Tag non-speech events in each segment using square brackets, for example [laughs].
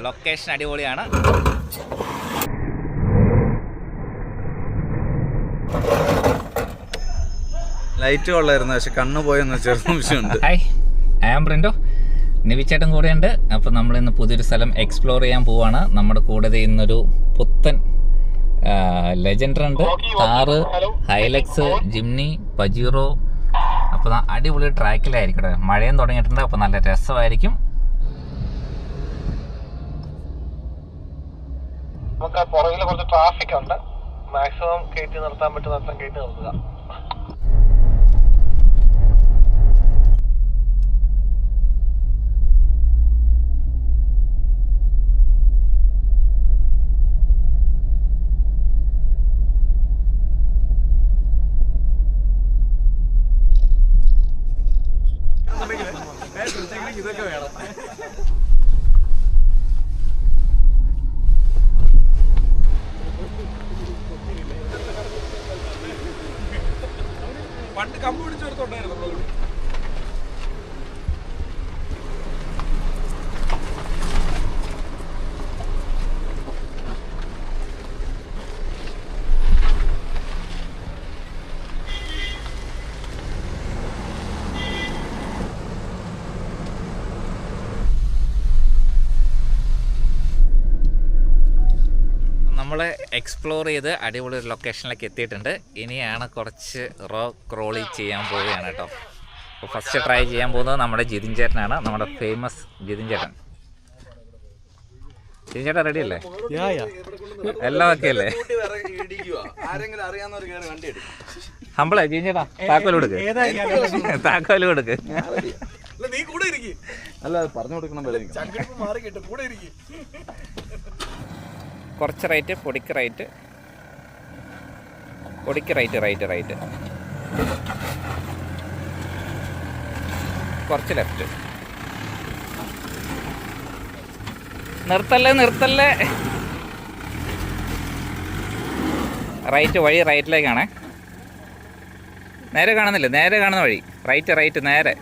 Location അടിപൊളിയാണ്. Light കൊള്ളായിരുന്നു പക്ഷെ കണ്ണ് പോയെന്ന് സംശയമുണ്ട് ഹായ് ഐ ആം നിവിച്ചേട്ടൻ കൂടെയുണ്ട്. അപ്പോൾ നമ്മൾ ഇന്ന് പുതിയൊരു സ്ഥലം എക്സ്പ്ലോർ ചെയ്യാൻ പോവാണ്. നമ്മുടെ കൂടെ ചെയ്യുന്നൊരു ഇന്നൊരു പുത്തൻ ലെജൻഡർ ഉണ്ട് കാറ് ഹൈലക്സ് ജിംനി പജീറോ അപ്പോൾ അടിപൊളി ട്രാക്കിലായിരിക്കട്ടെ മഴയും തുടങ്ങിയിട്ടുണ്ട് അപ്പോൾ നല്ല രസമായിരിക്കും. നമുക്ക് പുറകിൽ കുറച്ച് ട്രാഫിക് ഉണ്ട്. മാക്സിമം കയറ്റി നിർത്താൻ പറ്റുന്ന അത്രയും കയറ്റി നിർത്തുക. പണ്ട് കമ്പ് പിടിച്ചെടുത്തോണ്ടായിരുന്നു നമ്മളോട് നമ്മൾ എക്സ്പ്ലോർ ചെയ്ത് അടിപൊളി ഒരു ലൊക്കേഷനിലേക്ക് എത്തിയിട്ടുണ്ട്. ഇനിയാണ് കുറച്ച് റോ ക്രോളി ചെയ്യാൻ പോവുകയാണ് കേട്ടോ. അപ്പോൾ ഫസ്റ്റ് ട്രൈ ചെയ്യാൻ പോകുന്നത് നമ്മുടെ ജിതിൻ ചേട്ടനാണ്. നമ്മുടെ ഫേമസ് ജിതിൻ ചേട്ടൻ. ജിതിൻ ചേട്ടൻ റെഡി അല്ലേ? എല്ലാം ഓക്കെ അല്ലേ? ആരെങ്കിലും അറിയാവുന്നവർ കയറി വണ്ടി എടുക്കും. ഹമ്പിളേ ജിതിൻ ചേട്ടാ താക്കോൽ കൊടുക്ക്. താക്കോൽ കൊടുക്ക്. അല്ല നീ കൂടെ ഇരിക്കും. അല്ല പറഞ്ഞു കൊടുക്കണം കൂടെ ഇരിക്കും. കുറച്ച് റൈറ്റ് പൊടിക്ക് റൈറ്റ്. പൊടിക്ക് റൈറ്റ് റൈറ്റ് റൈറ്റ്. കുറച്ച് ലെഫ്റ്റ്. നിർത്തല്ലേ നിർത്തല്ലേ? റൈറ്റ് വഴി റൈറ്റിലേക്കാണേ. നേരെ കാണുന്നില്ല? നേരെ കാണുന്ന വഴി. റൈറ്റ് റൈറ്റ് നേരെ.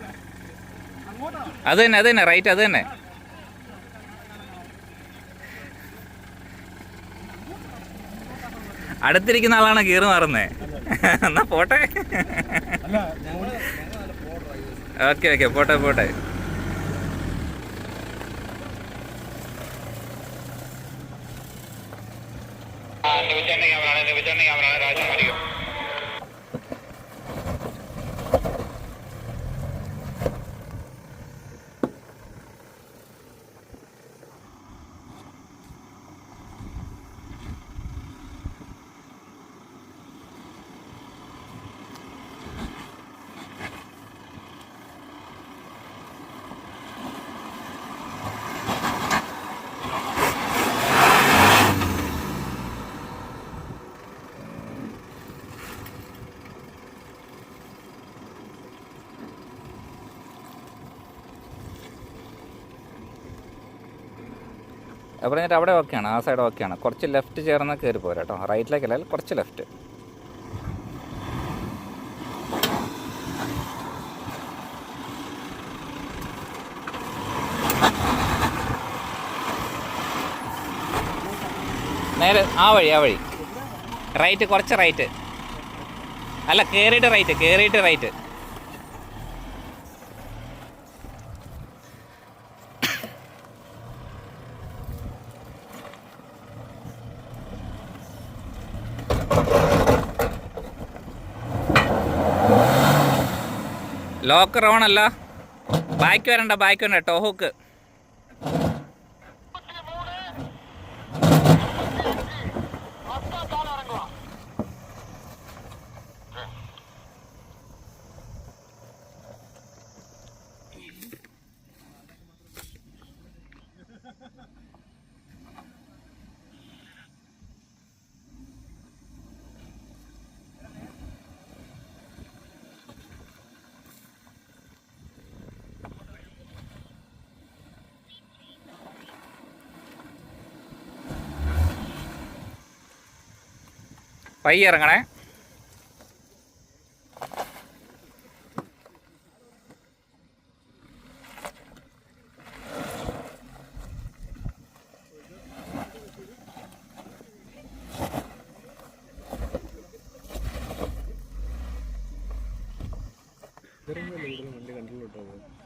അത് തന്നെ അത് തന്നെ റൈറ്റ് അത് തന്നെ. അടുത്തിരിക്കുന്ന ആളാണ് കീറി മാറുന്നത് എന്നാ പോട്ടെ. ഓക്കെ ഓക്കെ പോട്ടെ പോട്ടെ. അപ്പോൾ എന്നിട്ട് അവിടെ ഓക്കെയാണ് ആ സൈഡ് ഓക്കെയാണ് കുറച്ച് ലെഫ്റ്റ് ചേർന്ന് കയറി പോരാ കേട്ടോ റൈറ്റിലേക്കല്ല കുറച്ച് ലെഫ്റ്റ് നേരെ ആ വഴി ആ വഴി. റൈറ്റ് കുറച്ച് റൈറ്റ് അല്ല കയറിയിട്ട് റൈറ്റ് കയറിയിട്ട് റൈറ്റ് ലോക്കർ ഓണല്ല ബാക്കി വരണ്ട ബാക്ക് വരണ്ട ടോഹുക്ക്. பை இறங்கினேன்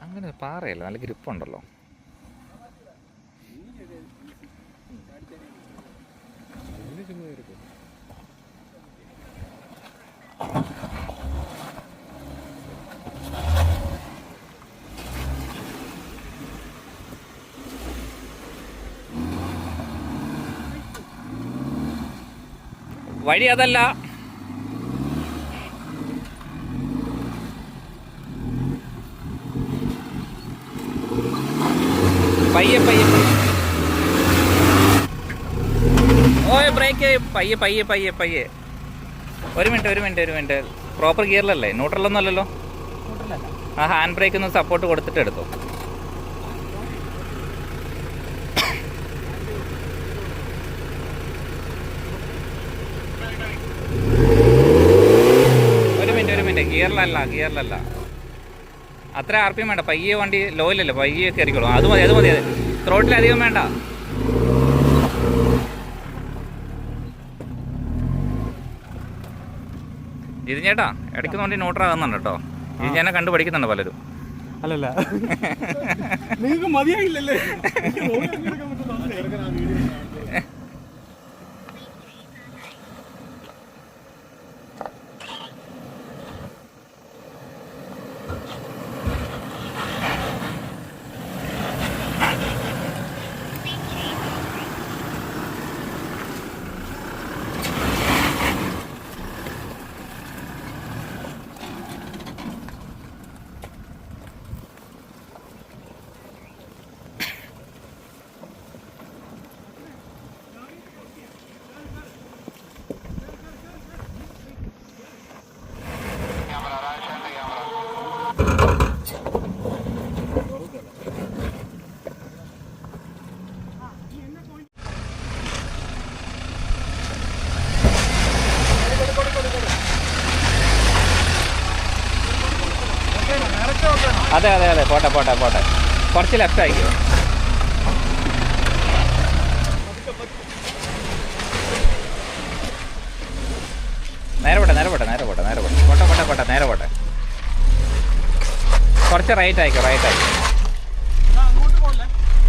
അങ്ങനെ പാറയല്ല നല്ല ഗ്രിപ്പുണ്ടല്ലോ വഴി അതല്ല. പയ്യെ പയ്യെ ഓയ ബ്രേക്ക് പയ്യെ പയ്യെ പയ്യെ പയ്യെ. ഒരു മിനിറ്റ് ഒരു മിനിറ്റ് ഒരു മിനിറ്റ്. പ്രോപ്പർ ഗിയറിലല്ലേ ന്യൂട്രലൊന്നും അല്ലല്ലോ. ആ ഹാൻഡ് ബ്രേക്ക് ഒന്ന് സപ്പോർട്ട് കൊടുത്തിട്ട് എടുത്തു ഒരു മിനിറ്റ് ഒരു മിനിറ്റ് ഗിയറിലല്ല ഗിയറിലല്ല. അത്ര ആർ പി എം വേണ്ട. പയ്യെ വണ്ടി ലോയിലല്ലേ പയ്യെ കയറിക്കോളൂ. അത് മതി അത് മതി. അത് ത്രോട്ടിലധികം വേണ്ട. ജിതിഞ്ഞേട്ടാ ഇടയ്ക്ക് വണ്ടി ന്യൂട്രാകുന്നുണ്ട് കേട്ടോ. ജിതിഞ്ഞേനെ കണ്ടു പഠിക്കുന്നുണ്ട് പലരും. അല്ലല്ല. [laughs] നിങ്ങൾക്ക് മതിയായില്ലല്ലേ? അതെ അതെ അതെ. പോട്ടെ പോട്ടെ പോട്ടെ. കുറച്ച് ലെഫ്റ്റ് ആയിക്കോ നേരെ പോട്ടെ നേരെ പോട്ടെ നേരെ പോട്ടെ നേരെ പോട്ടെ പോട്ടെ പോട്ടെ പോട്ടെ നേരെ പോട്ടെ കുറച്ച് റൈറ്റ് ആയിക്കോ റൈറ്റ് ആയിക്കോ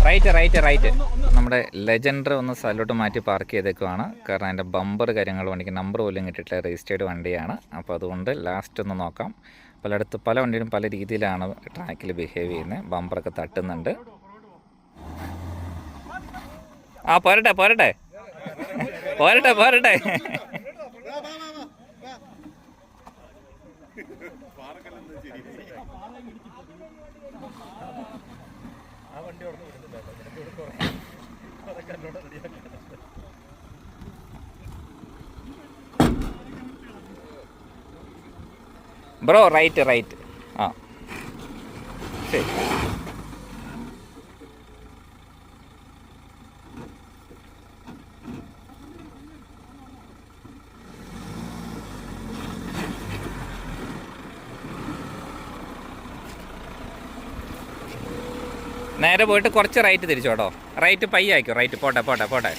റൈറ്റ് റൈറ്റ് റൈറ്റ് നമ്മുടെ ലെജൻഡർ ഒന്ന് സ്ഥലോട്ട് മാറ്റി പാർക്ക് ചെയ്തേക്കുവാണ്. കാരണം അതിന്റെ ബമ്പർ കാര്യങ്ങൾ വണ്ടിക്ക് നമ്പർ പോലും കിട്ടിയിട്ടില്ല. രജിസ്റ്റേർഡ് വണ്ടിയാണ്. അപ്പോൾ അതുകൊണ്ട് ലാസ്റ്റ് ഒന്ന് നോക്കാം. പലയിടത്ത് പല വണ്ടിയിലും പല രീതിയിലാണ് ട്രാക്കിൽ ബിഹേവ് ചെയ്യുന്നത്. ബമ്പറൊക്കെ തട്ടുന്നുണ്ട്. ആ പോരട്ടെ പോരട്ടെ. പോരട്ടെ പോരട്ടെ. ബ്രോ റൈറ്റ് റൈറ്റ് ആ. ശരി. നേരെ പോയിട്ട് കുറച്ച് റൈറ്റ് തിരിച്ചോട്ടോ റൈറ്റ് പയ്യ ആയിക്കോ റൈറ്റ് പോട്ടെ പോട്ടെ പോട്ടെ.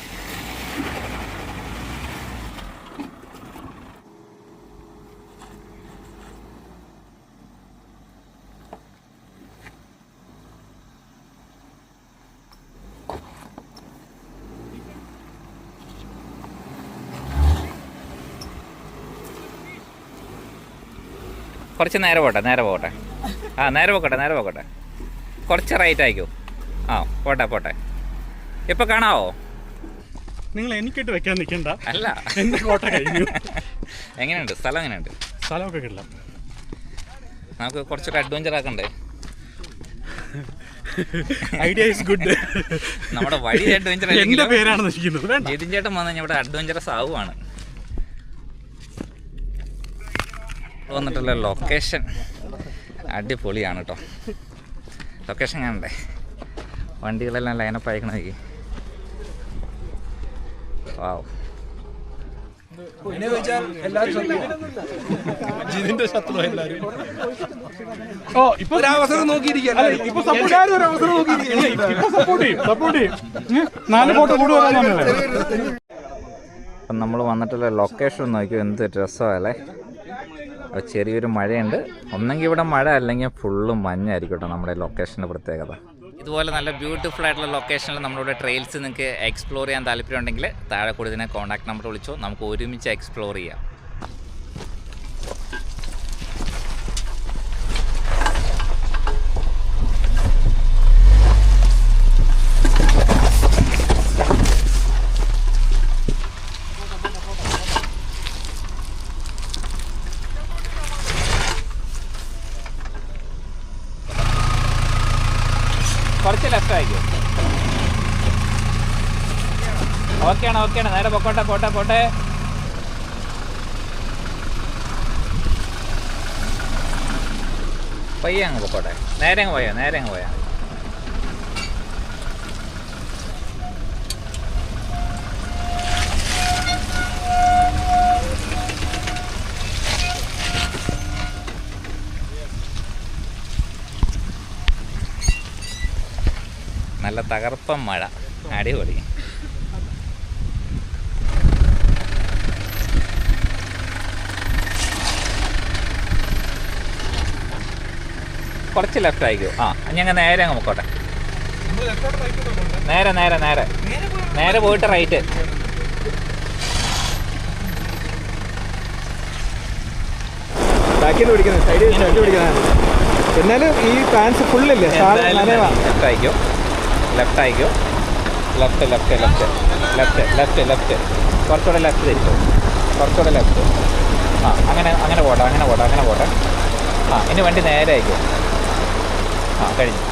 കുറച്ച് നേരെ പോട്ടെ നേരെ പോകട്ടെ ആ നേരെ പോക്കട്ടെ നേരെ പോക്കട്ടെ. കുറച്ച് റൈറ്റ് ആയിക്കോ. ആ പോട്ടെ പോട്ടെ. ഇപ്പൊ കാണാവോ? നിങ്ങൾ എനിക്കിട്ട് വെക്കാൻ നിൽക്കണ്ട. അല്ല. എന്റെ കോട്ട കഴിഞ്ഞു. എങ്ങനെയുണ്ട്? സ്ഥലം എങ്ങനെയുണ്ട്? സ്ഥലമൊക്കെ കിട്ടില്ല നമുക്ക് കുറച്ചൊക്കെ അഡ്വഞ്ചർ ആക്കണ്ടേ? ഐഡിയ ഇസ് ഗുഡ് നമ്മുടെ വഴി അഡ്വഞ്ചർ എന്റെ പേരാണ് നശിക്കുന്നത്. ജിതിൻ ചേട്ടൻ വന്നു കഴിഞ്ഞാൽ ഇവിടെ അഡ്വഞ്ചറസ് ആവുകയാണ് വന്നിട്ടുള്ള ലൊക്കേഷൻ അടിപൊളിയാണ് കേട്ടോ ലൊക്കേഷൻ കാണണ്ടേ? വണ്ടികളെല്ലാം ലൈനപ്പ് അയക്കണ നോക്കി വാവ് ജിതിന്റെ ശത്രു എല്ലാരും. ഓ ഇപ്പൊ ഒരു അവസരം നോക്കിയിരിക്കുകയല്ലേ ഇപ്പൊ സപ്പോർട്ട് ആരും ഒരു അവസരം നോക്കിയിരിക്കുകയാണ്. ഇപ്പൊ സപ്പോർട്ട് ചെയ്യും സപ്പോർട്ട് ചെയ്യും. നാല് ഫോട്ടോ അപ്പം നമ്മൾ വന്നിട്ടുള്ള ലൊക്കേഷൻ നോക്കിയോ എന്ത് രസമല്ലേ അപ്പോൾ ചെറിയൊരു മഴയുണ്ട്. ഒന്നെങ്കിൽ ഇവിടെ മഴ അല്ലെങ്കിൽ ഫുള്ള് മഞ്ഞായിരിക്കും കേട്ടോ നമ്മുടെ ലൊക്കേഷന്റെ പ്രത്യേകത. ഇതുപോലെ നല്ല ബ്യൂട്ടിഫുൾ ആയിട്ടുള്ള ലൊക്കേഷനിൽ നമ്മളുടെ ട്രെയിൽസ് നിങ്ങൾക്ക് എക്സ്പ്ലോർ ചെയ്യാൻ താല്പര്യമുണ്ടെങ്കിൽ താഴെ കൂടുതൽ കോൺടാക്ട് നമ്പർ വിളിച്ചോ. നമുക്ക് ഒരുമിച്ച് എക്സ്പ്ലോർ ചെയ്യാം കുറച്ച് ലെഫ്റ്റ് ആയിരിക്കും ഓക്കെയാണ് ഓക്കെയാണ്. നേരെ പൊക്കോട്ടെ പോട്ടെ പോട്ടെ. പയ്യെ അങ്ങ് പൊക്കോട്ടെ. നേരെ അങ്ങ് പോയാ നേരെ അങ്ങ് പോയാ. നല്ല തകർപ്പൻ മഴ. അടിപൊളി. കുറച്ച് ലെഫ്റ്റ് ആയിക്കോ ആ ഞങ്ങൾ നേരെ അങ്ങ് പൊക്കോട്ടെ. നേരെ നേരെ നേരെ. നേരെ പോയിട്ട് റൈറ്റ് ബാക്കിൽ പിടിക്കുന്നത് സൈഡിൽ സൈഡിൽ പിടിക്കുന്നത്. എന്നാലും ഈ പാൻസ് ഫുള്ളില്ലേ നനവാ. ലെഫ്റ്റ് ആയിക്കോ ലെഫ്റ്റ് ആയിക്കോ left left left left left left കുറച്ചുകൂടെ ലെഫ്റ്റ് തിരിച്ചു. കുറച്ചുകൂടെ ലെഫ്റ്റ് ആ അങ്ങനെ അങ്ങനെ പോട്ടെ അങ്ങനെ പോട്ടെ അങ്ങനെ പോട്ടെ ആ ഇനി വണ്ടി നേരെ ആയിക്കോ ആ കഴിഞ്ഞു.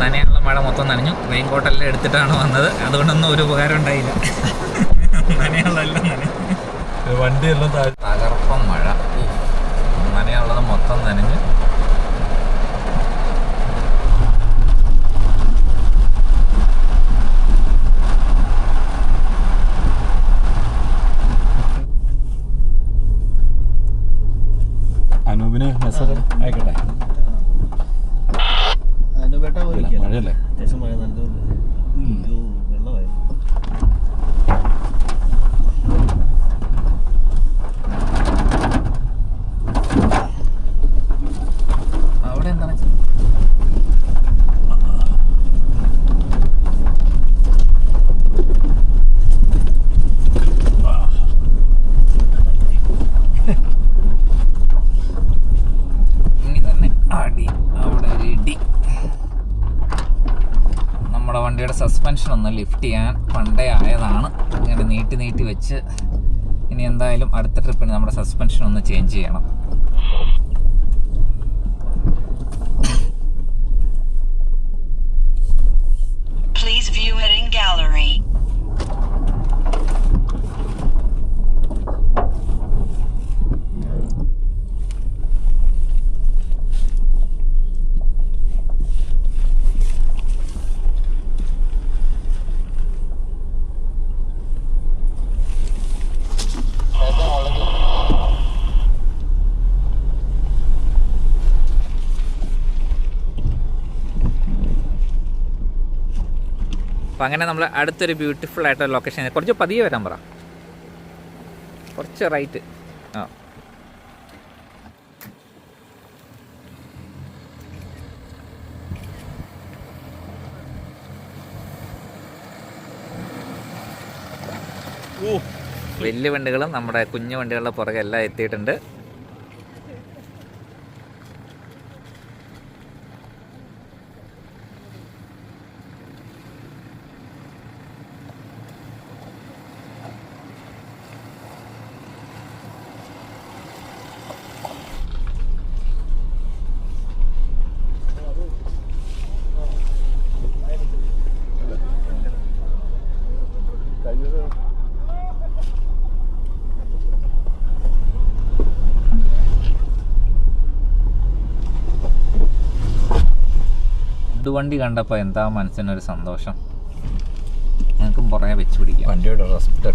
നനയാനുള്ള മഴ മൊത്തം നനഞ്ഞു. റെയിൻ കോട്ടെല്ലാം എടുത്തിട്ടാണ് വന്നത്. അതുകൊണ്ടൊന്നും ഒരു ഉപകാരം ഉണ്ടായില്ല. നനയാനുള്ളതെല്ലാം നനഞ്ഞു. വണ്ടിയെല്ലാം താഴെ തകർപ്പം മഴ. നനയാനുള്ളത് നനയുള്ളത് മൊത്തം നനഞ്ഞ് ഇല്ല, മഴ അവിടെ എന്താണ് ഇനി തന്നെ അടി അവിടെ ഒരു ഇടി നമ്മുടെ സസ്പെൻഷൻ ഒന്ന് ലിഫ്റ്റ് ചെയ്യാൻ പണ്ടേ ആയതാണ് ഇങ്ങനെ നീട്ടി നീട്ടി വെച്ച് ഇനി എന്തായാലും അടുത്ത ട്രിപ്പിന് നമ്മുടെ സസ്പെൻഷൻ ഒന്ന് ചേഞ്ച് ചെയ്യണം Please view it in gallery. അപ്പം അങ്ങനെ നമ്മൾ അടുത്തൊരു ബ്യൂട്ടിഫുൾ ആയിട്ടുള്ള ലൊക്കേഷൻ കുറച്ച് പതിയെ വരാൻ പറ. കുറച്ച് റൈറ്റ് ആ. വലിയ വണ്ടികളും നമ്മുടെ കുഞ്ഞു വണ്ടികളുടെ പുറകെ എല്ലാം എത്തിയിട്ടുണ്ട്. ഇതുവണ്ടി കണ്ടപ്പോൾ എന്താ മനസ്സിനൊരു സന്തോഷം? ഞങ്ങൾക്കും പുറകെ വെച്ച് പിടിക്കാം. വണ്ടിയുടെ റെസ്പെക്ട്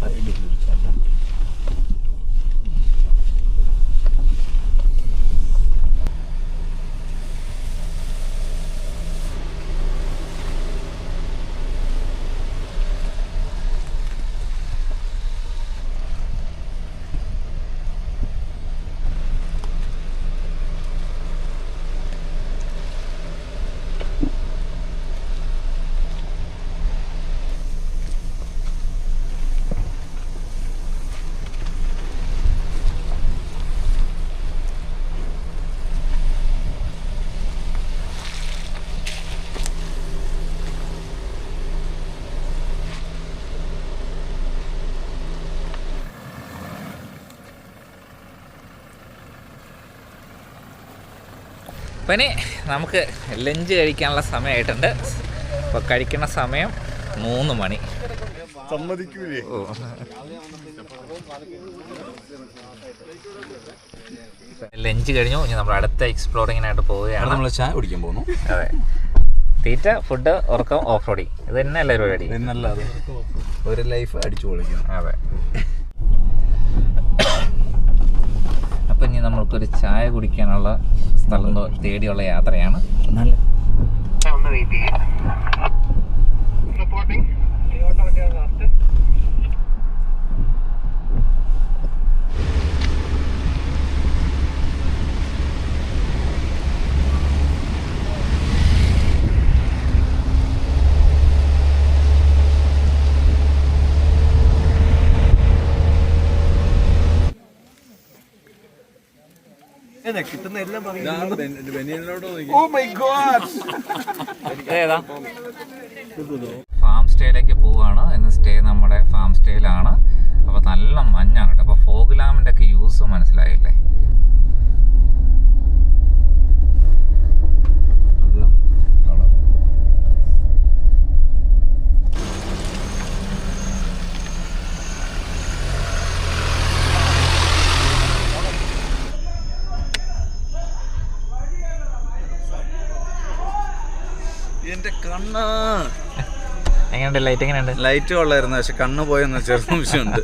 [laughs] അപ്പം ഇനി നമുക്ക് ലഞ്ച് കഴിക്കാനുള്ള സമയമായിട്ടുണ്ട് അപ്പോൾ കഴിക്കുന്ന സമയം മൂന്ന് മണി. സമ്മതിക്കൂലേ? ലഞ്ച് കഴിഞ്ഞു. ഇനി നമ്മൾ അടുത്ത എക്സ്പ്ലോറിങ്ങിനായിട്ട് പോവുകയാണ്. നമ്മൾ ചായ കുടിക്കാൻ പോകുന്നു. അതെ. തീറ്റ ഫുഡ് ഉറക്കം ഓഫ് റോഡിങ് ഇത് തന്നെ അല്ലേ പരിപാടി? ഒരു ലൈഫ് അടിച്ചു പൊളിക്കണം. അതെ. അപ്പം ഇനി നമ്മൾക്കൊരു ചായ കുടിക്കാനുള്ള സ്ഥലം തേടിയുള്ള യാത്രയാണ്. നല്ല ഒന്ന് വെയിറ്റ് ചെയ്യാം. ബനിയനിലോട്ട് നോക്കി ഓ മൈ ഗോഡ് ഏതാ? ഫാം സ്റ്റേയിലേക്ക് പോവാണ്. ഇന്ന് സ്റ്റേ നമ്മുടെ ഫാം സ്റ്റേയിലാണ് അപ്പോൾ നല്ല മഞ്ഞാണ് കേട്ടോ. അപ്പോൾ ഫോഗ് ലാമ്പിന്റെ ഒക്കെ യൂസ് മനസ്സിലായില്ലേ എന്റെ കണ്ണ് എങ്ങനെയുണ്ട്? ലൈറ്റ് എങ്ങനെയുണ്ട്? ലൈറ്റ് കൊള്ളായിരുന്നു പക്ഷെ കണ്ണ് പോയെന്ന് ചെറിയ സംശയമുണ്ട്